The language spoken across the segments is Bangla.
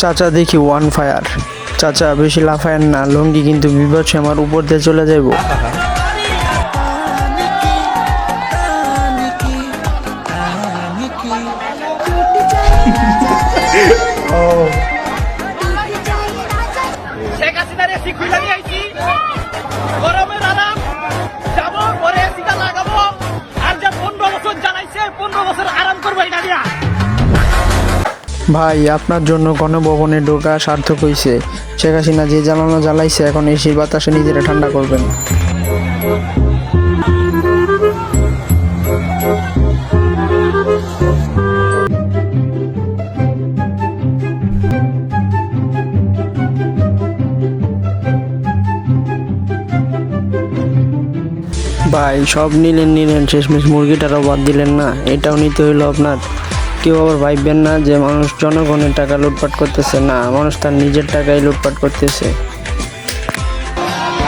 চাচা দেখি ওয়ান ফায়ার চাচা বেশি লাফায়েন না, লঙ্গি কিন্তু বিপদ আমার উপর দিয়ে চলে যাইব। শেখ হাসিনার ভাই, আপনার জন্য গণভবনে ঢোকা সার্থক হয়েছে শেখ হাসিনা যে জ্বালানো জ্বালাইছে, এখন এসি বাতাসে নিজেরা ঠান্ডা করবেন। ভাই, সব নিলেন নিলেন, শেষমেশ মুরগিটারও বাদ দিলেন না। এটাও নিতে হইল আপনার। কেউ আবার ভাববেন না যে মানুষ জনগণের টাকা লুটপাট করতেছে। না মানুষ তার নিজের টাকাই লুটপাট করতেছে।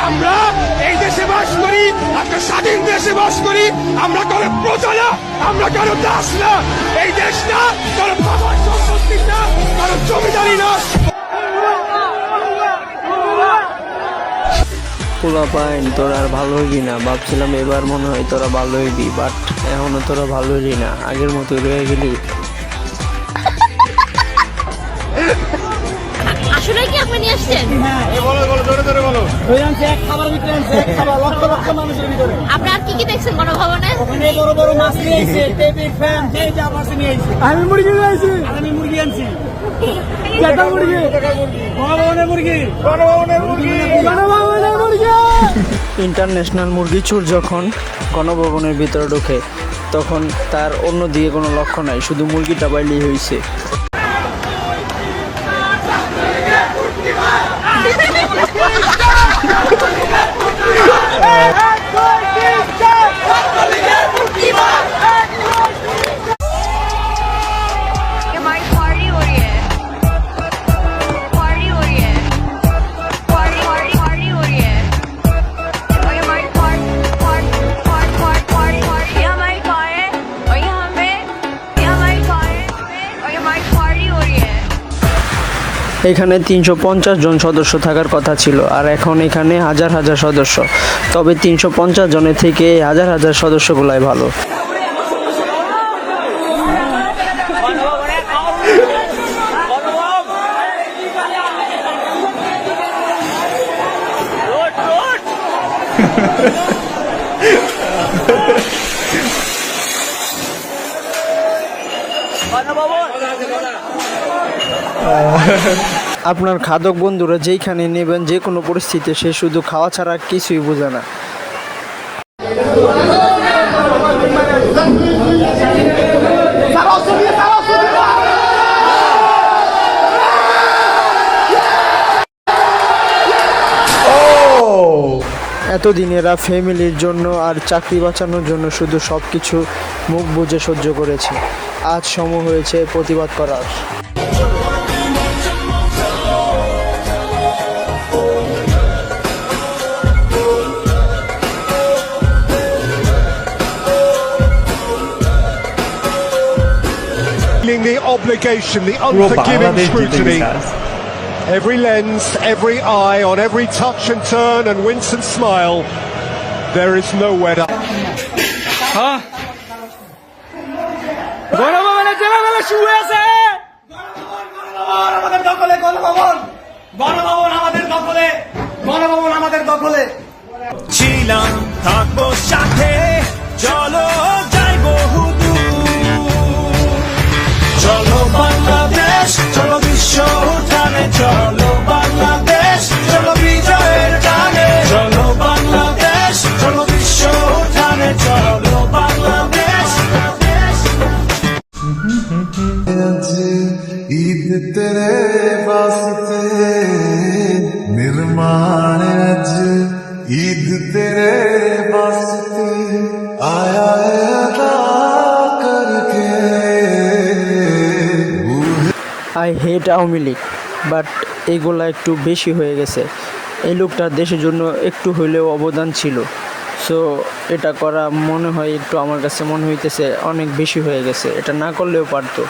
আমরা এই দেশে বাস করি একটা স্বাধীন দেশে বাস করি আমরা কারও প্রজা না আমরা কারও দাস না। এই দেশ না কারও বাবার সম্পত্তি না কারও জমিদারি না। পোলা পাইন তোরা আর ভালো হইবি না। ভাবছিলাম এবার মনে হয় তোরা ভালো হইবি বাট এখনও তোরা ভালো হইলি না। আগের মতো রয়ে গেলি। আসলে কি আপনি নিয়ে আসছেন? কি কি দেখছেন গণভবনে আমি মুরগি নিয়ে আমি মুরগি আনছি। মুরগি। গণভবনের মুরগি। গণভবনের মুরগি। গণভবনের মুরগি। ইন্টারন্যাশনাল মুরগি চুর যখন গণভবনের ভিতরে ঢোকে তখন তার অন্য দিকে কোনো লক্ষ্য নাই শুধু মুরগিটা বাইলেই হয়েছে এখানে তিনশো পঞ্চাশ জন সদস্য থাকার কথা ছিল, আর এখন এখানে হাজার হাজার সদস্য। তবে তিনশো পঞ্চাশ জনের থেকে হাজার হাজার সদস্যগুলাই ভালো। আপনার খাদক বন্ধুরা যেইখানে নেবেন যে কোনো পরিস্থিতিতে সে শুধু খাওয়া ছাড়া কিছুই বোঝে না। এতদিন এরা ফ্যামিলির জন্য আর চাকরি বাঁচানোর জন্য শুধু সব কিছু মুখ বুঝে সহ্য করেছে। আজ সময় হয়েছে প্রতিবাদ করার। Feeling the obligation, the unforgiving scrutiny. Every lens, every eye, on every touch and turn and wince and smile, there is nowhere to. গণভবনে জেলাবেলা শুয়ে আছে গণভবন আমাদের দখলে গণভবন গণভবন আমাদের দখলে গণভবন আমাদের দখলে ছিলাম থাকবো সাথে চলো ईद तेरे वास्ते, निर्माण अज ईद तेरे वास्ते, आया है I hate Awami League but এগুলা একটু বেশি হয়ে গেছে। এই লোকটা দেশের জন্য একটু হইলেও অবদান ছিল। সো এটা করা মনে হয় একটু আমার কাছে মনে হইতেছে অনেক বেশি হয়ে গেছে। এটা না করলেও পারতো।